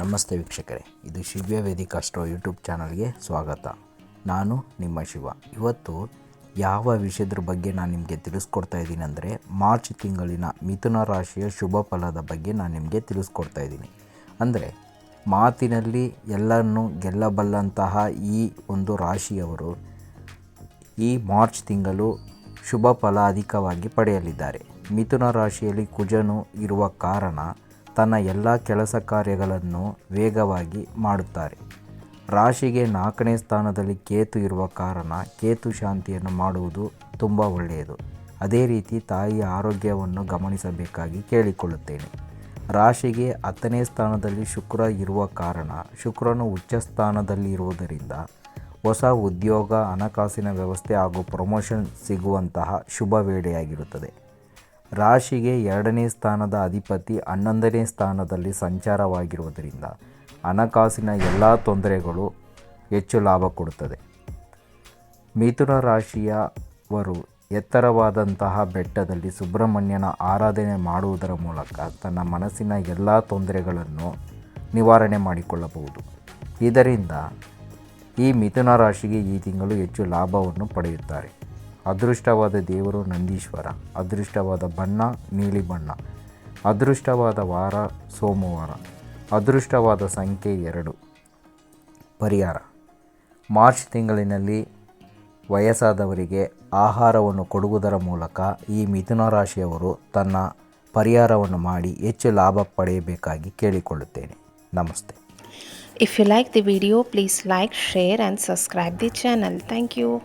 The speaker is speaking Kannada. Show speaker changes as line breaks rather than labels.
ನಮಸ್ತೆ ವೀಕ್ಷಕರೇ, ಇದು ಶಿವ್ಯ ವೇದಿಕಾ ಸ್ಟೋ ಯೂಟ್ಯೂಬ್ ಚಾನಲ್ಗೆ ಸ್ವಾಗತ. ನಾನು ನಿಮ್ಮ ಶಿವ. ಇವತ್ತು ಯಾವ ವಿಷಯದ್ರ ಬಗ್ಗೆ ನಾನು ನಿಮಗೆ ತಿಳಿಸ್ಕೊಡ್ತಾ ಇದ್ದೀನಿ ಅಂದರೆ, ಮಾರ್ಚ್ ತಿಂಗಳಿನ ಮಿಥುನ ರಾಶಿಯ ಶುಭ ಫಲದ ಬಗ್ಗೆ ನಾನು ನಿಮಗೆ ತಿಳಿಸ್ಕೊಡ್ತಾ ಇದ್ದೀನಿ. ಅಂದರೆ, ಮಾತಿನಲ್ಲಿ ಎಲ್ಲರನ್ನು ಗೆಲ್ಲಬಲ್ಲಂತಹ ಈ ಒಂದು ರಾಶಿಯವರು ಈ ಮಾರ್ಚ್ ತಿಂಗಳು ಶುಭ ಫಲ ಅಧಿಕವಾಗಿ ಪಡೆಯಲಿದ್ದಾರೆ. ಮಿಥುನ ರಾಶಿಯಲ್ಲಿ ಕುಜನು ಇರುವ ಕಾರಣ ತನ್ನ ಎಲ್ಲ ಕೆಲಸ ಕಾರ್ಯಗಳನ್ನು ವೇಗವಾಗಿ ಮಾಡುತ್ತಾರೆ. ರಾಶಿಗೆ ನಾಲ್ಕನೇ ಸ್ಥಾನದಲ್ಲಿ ಕೇತು ಇರುವ ಕಾರಣ ಕೇತು ಶಾಂತಿಯನ್ನು ಮಾಡುವುದು ತುಂಬ ಒಳ್ಳೆಯದು. ಅದೇ ರೀತಿ ತಾಯಿಯ ಆರೋಗ್ಯವನ್ನು ಗಮನಿಸಬೇಕಾಗಿ ಕೇಳಿಕೊಳ್ಳುತ್ತೇನೆ. ರಾಶಿಗೆ ಹತ್ತನೇ ಸ್ಥಾನದಲ್ಲಿ ಶುಕ್ರ ಇರುವ ಕಾರಣ ಶುಕ್ರನು ಉಚ್ಚ ಸ್ಥಾನದಲ್ಲಿ ಇರುವುದರಿಂದ ಹೊಸ ಉದ್ಯೋಗ, ಹಣಕಾಸಿನ ವ್ಯವಸ್ಥೆ ಹಾಗೂ ಪ್ರಮೋಷನ್ ಸಿಗುವಂತಹ ಶುಭ ವೇಳೆಯಾಗಿರುತ್ತದೆ. ರಾಶಿಗೆ ಎರಡನೇ ಸ್ಥಾನದ ಅಧಿಪತಿ ಹನ್ನೊಂದನೇ ಸ್ಥಾನದಲ್ಲಿ ಸಂಚಾರವಾಗಿರುವುದರಿಂದ ಹಣಕಾಸಿನ ಎಲ್ಲ ತೊಂದರೆಗಳು ಹೆಚ್ಚು ಲಾಭ ಕೊಡುತ್ತದೆ. ಮಿಥುನ ರಾಶಿಯವರು ಎತ್ತರವಾದಂತಹ ಬೆಟ್ಟದಲ್ಲಿ ಸುಬ್ರಹ್ಮಣ್ಯನ ಆರಾಧನೆ ಮಾಡುವುದರ ಮೂಲಕ ತನ್ನ ಮನಸ್ಸಿನ ಎಲ್ಲ ತೊಂದರೆಗಳನ್ನು ನಿವಾರಣೆ ಮಾಡಿಕೊಳ್ಳಬಹುದು. ಇದರಿಂದ ಈ ಮಿಥುನ ರಾಶಿಗೆ ಈ ತಿಂಗಳು ಹೆಚ್ಚು ಲಾಭವನ್ನು ಪಡೆಯುತ್ತಾರೆ. ಅದೃಷ್ಟವಾದ ದೇವರು ನಂದೀಶ್ವರ, ಅದೃಷ್ಟವಾದ ಬಣ್ಣ ನೀಲಿ ಬಣ್ಣ, ಅದೃಷ್ಟವಾದ ವಾರ ಸೋಮವಾರ, ಅದೃಷ್ಟವಾದ ಸಂಖ್ಯೆ ಎರಡು. ಪರಿಹಾರ. ಮಾರ್ಚ್ ತಿಂಗಳಿನಲ್ಲಿ ವಯಸ್ಸಾದವರಿಗೆ ಆಹಾರವನ್ನು ಕೊಡುವುದರ ಮೂಲಕ ಈ ಮಿಥುನ ರಾಶಿಯವರು ತನ್ನ ಪರಿಹಾರವನ್ನು ಮಾಡಿ ಹೆಚ್ಚು ಲಾಭ ಪಡೆಯಬೇಕಾಗಿ ಕೇಳಿಕೊಳ್ಳುತ್ತೇನೆ. ನಮಸ್ತೆ.
If you like the video please like share and subscribe the channel thank you.